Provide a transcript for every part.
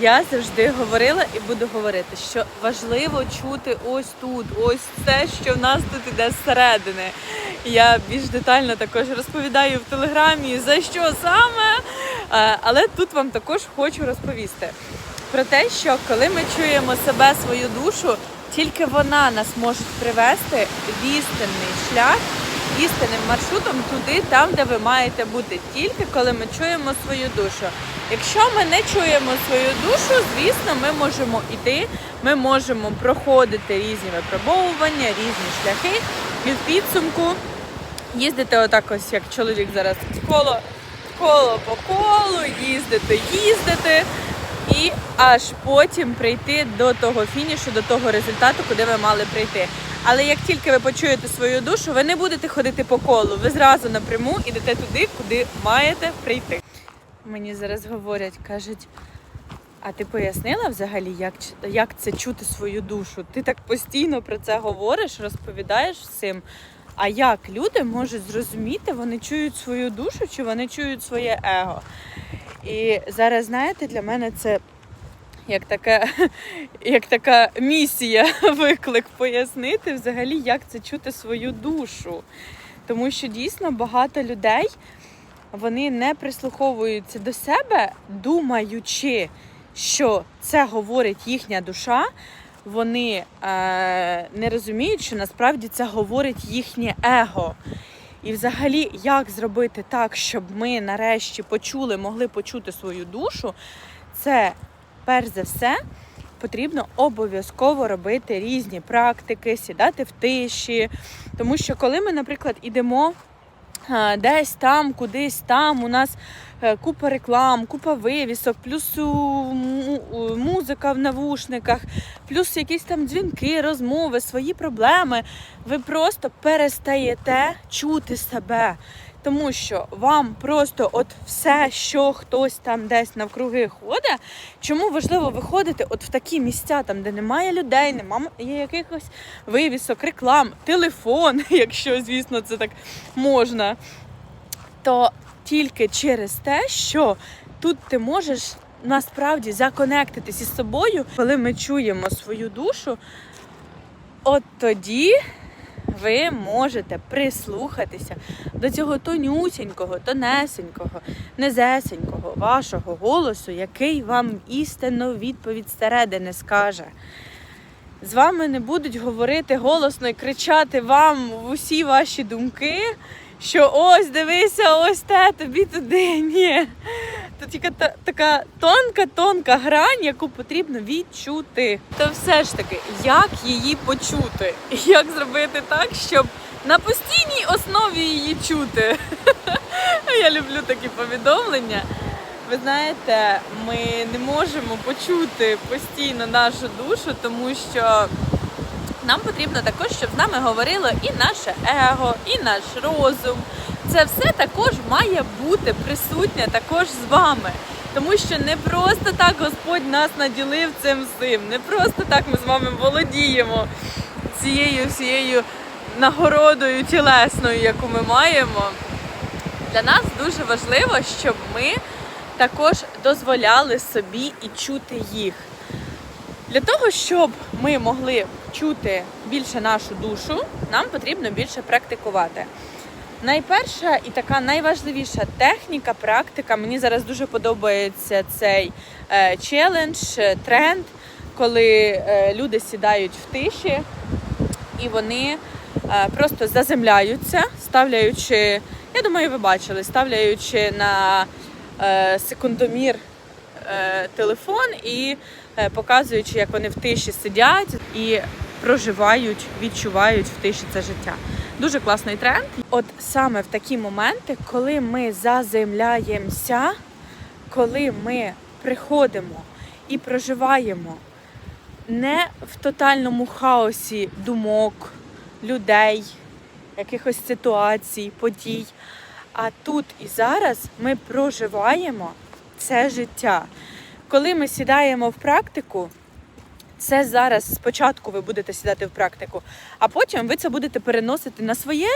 Я завжди говорила і буду говорити, що важливо чути ось тут, ось це, що в нас тут іде зсередини. Я більш детально також розповідаю в телеграмі за що саме. Е, Але тут вам також хочу розповісти про те, що коли ми чуємо себе, свою душу, тільки вона нас може привести в істинний шлях, істинним маршрутом туди, там, де ви маєте бути, тільки коли ми чуємо свою душу. Якщо ми не чуємо свою душу, звісно, ми можемо йти, ми можемо проходити різні випробовування, різні шляхи, і в підсумку їздити отак ось, як чоловік зараз коло, коло по колу, їздити, їздити. І аж потім прийти до того фінішу, до того результату, куди ви мали прийти. Але як тільки ви почуєте свою душу, ви не будете ходити по колу, ви зразу напряму ідете туди, куди маєте прийти. Мені зараз говорять, кажуть, а ти пояснила взагалі, як, як це чути свою душу? Ти так постійно про це говориш, розповідаєш всім. А як люди можуть зрозуміти, вони чують свою душу чи вони чують своє его? І зараз, знаєте, для мене це як така, як така місія, виклик пояснити взагалі, як це чути свою душу. Тому що дійсно багато людей вони не прислуховуються до себе, думаючи, що це говорить їхня душа. Вони е, не розуміють, що насправді це говорить їхнє его. І взагалі, як зробити так, щоб ми нарешті почули, могли почути свою душу, це перш за все потрібно обов'язково робити різні практики, сідати в тиші. Тому що коли ми, наприклад, ідемо десь там, кудись там, у нас е, купа реклам, купа вивісок, плюс музика в навушниках, плюс якісь там дзвінки, розмови, свої проблеми. Ви просто перестаєте чути себе. Тому що вам просто от все, що хтось там десь навкруги ходить, чому важливо виходити от в такі місця, там, де немає людей, немає якихось вивісок, реклам, телефон, якщо, звісно, це так можна, то тільки через те, що тут ти можеш насправді законектитись із собою, коли ми чуємо свою душу, от тоді ви можете прислухатися до цього тонюсінького, тонесенького, незесенького вашого голосу, який вам істинно відповідь зсередини скаже. З вами не будуть говорити голосно і кричати вам в усі ваші думки, що ось дивися, ось те, тобі туди. Ні. Це тільки та, така тонка-тонка грань, яку потрібно відчути. То все ж таки, як її почути? Як зробити так, щоб на постійній основі її чути? Я люблю такі повідомлення. Ви знаєте, ми не можемо почути постійно нашу душу, тому що нам потрібно також, щоб з нами говорило і наше его, і наш розум. Це все також має бути присутнє також з вами. Тому що не просто так Господь нас наділив цим всім, не просто так ми з вами володіємо цією всією нагородою тілесною, яку ми маємо. Для нас дуже важливо, щоб ми також дозволяли собі і чути їх. Для того, щоб ми могли чути більше нашу душу, нам потрібно більше практикувати. Найперша і така найважливіша техніка, практика. Мені зараз дуже подобається цей е, челендж, е, тренд, коли е, люди сідають в тиші і вони е, просто заземляються, ставляючи, я думаю, ви бачили, ставляючи на е, секундомір е, телефон і е, показуючи, як вони в тиші сидять і проживають, відчувають в тиші це життя. Дуже класний тренд. От саме в такі моменти, коли ми заземляємося, коли ми приходимо і проживаємо не в тотальному хаосі думок, людей, якихось ситуацій, подій. А тут і зараз ми проживаємо це життя. Коли ми сідаємо в практику, це зараз спочатку ви будете сідати в практику, а потім ви це будете переносити на своє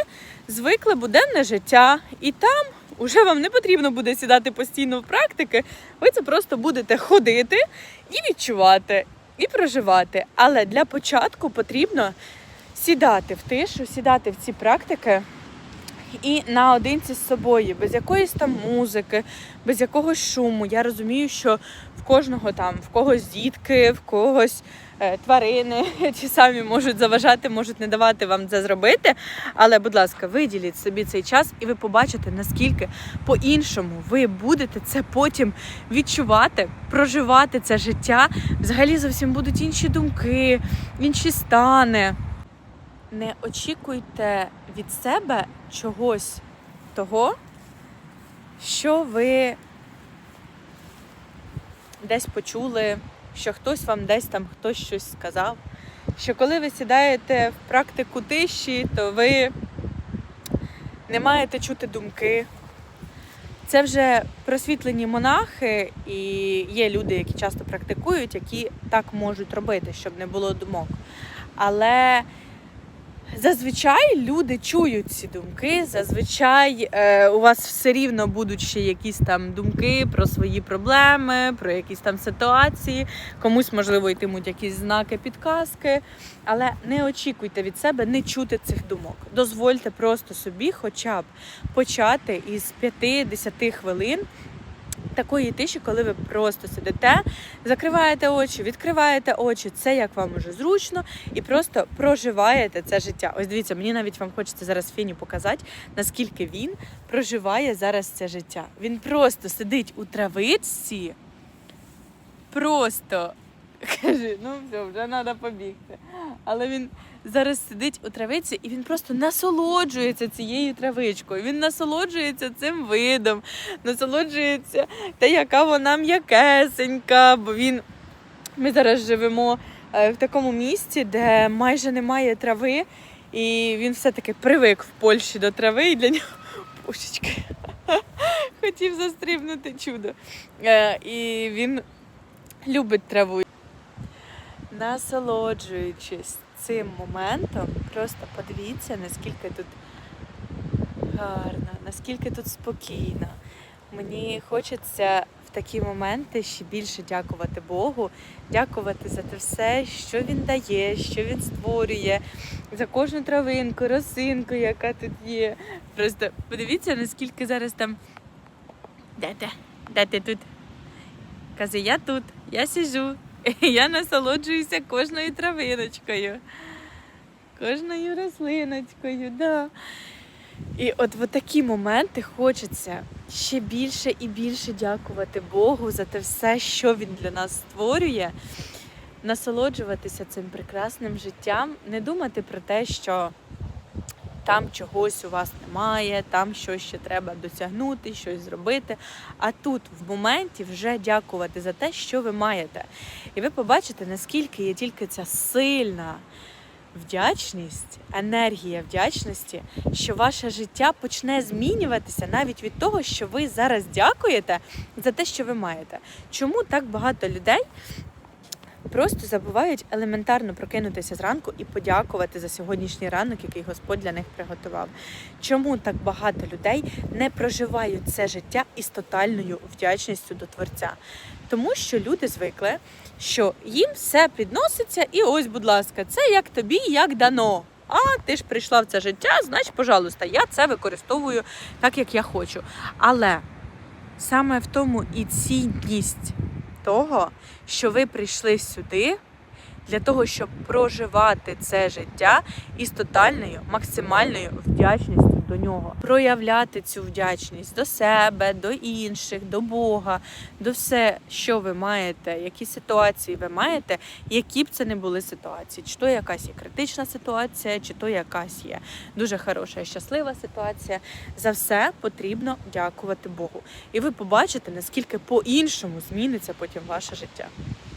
звикле буденне життя. І там уже вам не потрібно буде сідати постійно в практики. Ви це просто будете ходити і відчувати, і проживати. Але для початку потрібно сідати в тишу, сідати в ці практики і наодинці з собою, без якоїсь там музики, без якогось шуму. Я розумію, що в кожного там, в когось дітки, в когось е, тварини ті самі можуть заважати, можуть не давати вам це зробити. Але, будь ласка, виділіть собі цей час, і ви побачите, наскільки по-іншому ви будете це потім відчувати, проживати це життя. Взагалі зовсім будуть інші думки, інші стани. Не очікуйте від себе чогось того, що ви десь почули, що хтось вам десь там хтось щось сказав. Що коли ви сідаєте в практику тиші, то ви не маєте чути думки. Це вже просвітлені монахи, і є люди, які часто практикують, які так можуть робити, щоб не було думок. Але Зазвичай люди чують ці думки. Зазвичай е, у вас все рівно будуть ще якісь там думки про свої проблеми, про якісь там ситуації. Комусь можливо йтимуть якісь знаки, підказки. Але не очікуйте від себе не чути цих думок. Дозвольте просто собі, хоча б почати із 5-10 хвилин. Такої тиші, коли ви просто сидите, закриваєте очі, відкриваєте очі, це як вам уже зручно, і просто проживаєте це життя. Ось дивіться, мені навіть вам хочеться зараз Фіні показати, наскільки він проживає зараз це життя. Він просто сидить у травичці, просто каже, ну все, вже треба побігти. Але він зараз сидить у травиці і він просто насолоджується цією травичкою. Він насолоджується цим видом, насолоджується те, яка вона м'якесенька, бо він. Ми зараз живемо е, в такому місці, де майже немає трави, і він все-таки привик в Польщі до трави, і для нього пушечки. Хотів застрибнути чудо. Е, І він любить траву. Насолоджуючись цим моментом, просто подивіться, наскільки тут гарно, наскільки тут спокійно. Мені хочеться в такі моменти ще більше дякувати Богу, дякувати за те все, що він дає, що він створює, за кожну травинку, росинку, яка тут є. Просто подивіться, наскільки зараз там. Де ти? Де ти тут? Каже, я тут, я сижу, я насолоджуюся кожною травиночкою, кожною рослиночкою, да. І от в такі моменти хочеться ще більше і більше дякувати Богу за те все, що Він для нас створює, насолоджуватися цим прекрасним життям, не думати про те, що там чогось у вас немає, там щось ще треба досягнути, щось зробити. А тут в моменті вже дякувати за те, що ви маєте. І ви побачите, наскільки є тільки ця сильна вдячність, енергія вдячності, що ваше життя почне змінюватися навіть від того, що ви зараз дякуєте за те, що ви маєте. Чому так багато людей? Просто забувають елементарно прокинутися зранку і подякувати за сьогоднішній ранок, який Господь для них приготував. Чому так багато людей не проживають це життя із тотальною вдячністю до Творця? Тому що люди звикли, що їм все підноситься, і ось, будь ласка, це як тобі, як дано. А ти ж прийшла в це життя, значить, пожалуйста, я це використовую так, як я хочу. Але саме в тому і цінність того, що ви прийшли сюди для того, щоб проживати це життя із тотальною максимальною вдячністю до нього, проявляти цю вдячність до себе, до інших, до Бога, до все, що ви маєте, які ситуації ви маєте, які б це не були ситуації, чи то якась є критична ситуація, чи то якась є дуже хороша і щаслива ситуація. За все потрібно дякувати Богу. І ви побачите, наскільки по-іншому зміниться потім ваше життя.